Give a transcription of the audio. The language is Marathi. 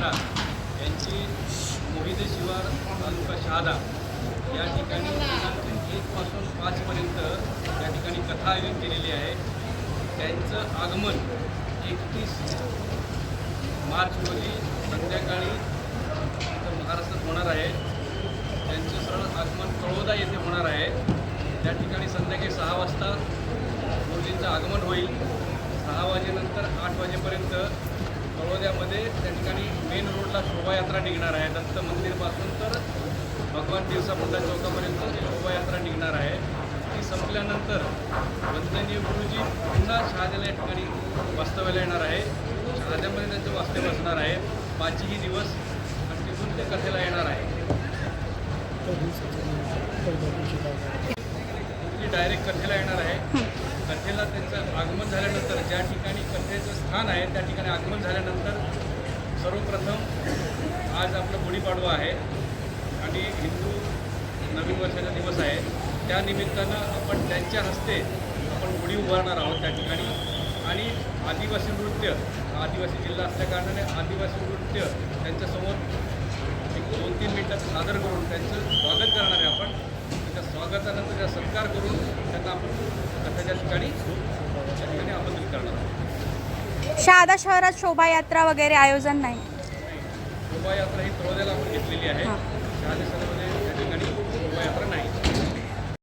मेश्राम यांची मोहिदे शिवार तालुका शहादा या ठिकाणी एकपासून पाचपर्यंत या ठिकाणी कथा आयोजित केलेली आहे. त्यांचं आगमन एकतीस मार्च रोजी संध्याकाळी महाराष्ट्रात होणार आहे. त्यांचं सरळ आगमन कळोदा येथे होणार आहे. त्या ठिकाणी संध्याकाळी सहा वाजता मुलींचं आगमन होईल. सहा वाजेनंतर आठ वाजेपर्यंत तळोद्यामध्ये त्या ठिकाणी मेन रोडला शोभायात्रा निघणार आहे. दत्त मंदिरपासून तर भगवान बिरसा मुंडा चौकापर्यंत शोभायात्रा निघणार आहे. ती संपल्यानंतर वंदनीय गुरुजी पुन्हा शहाद्याला या ठिकाणी वास्तव्याला येणार आहे. शहाद्यामध्ये त्यांचं वास्तव्य असणार आहे. पाचही दिवस आणि तिथून ते कथेला येणार आहे. डायरेक्ट कथेला येणार आहे. कथेला त्यांचं आगमन झाल्यानंतर ज्या ठिकाणी कथेचं स्थान आहे त्या ठिकाणी आगमन झाल्यानंतर सर्वप्रथम आज आपलं गुढीपाडवा आहे आणि हिंदू नवीन वर्षाचा दिवस आहे. त्या निमित्तानं आपण त्यांच्या हस्ते आपण गुढी उभारणार आहोत त्या ठिकाणी. आणि आदिवासी नृत्य आदिवासी जिल्हा असल्याकारणाने आदिवासी नृत्य त्यांच्यासमोर एक दोन तीन मिनटात सादर करून त्यांचं स्वागत करणार आहे आपण. त्या स्वागतानंतर त्या सत्कार करून त्यांना आपण कथेच्या ठिकाणी शहादा शहरात शोभायात्रा वगैरे आयोजन नाही. शोभायात्रा ही घेतलेली आहे.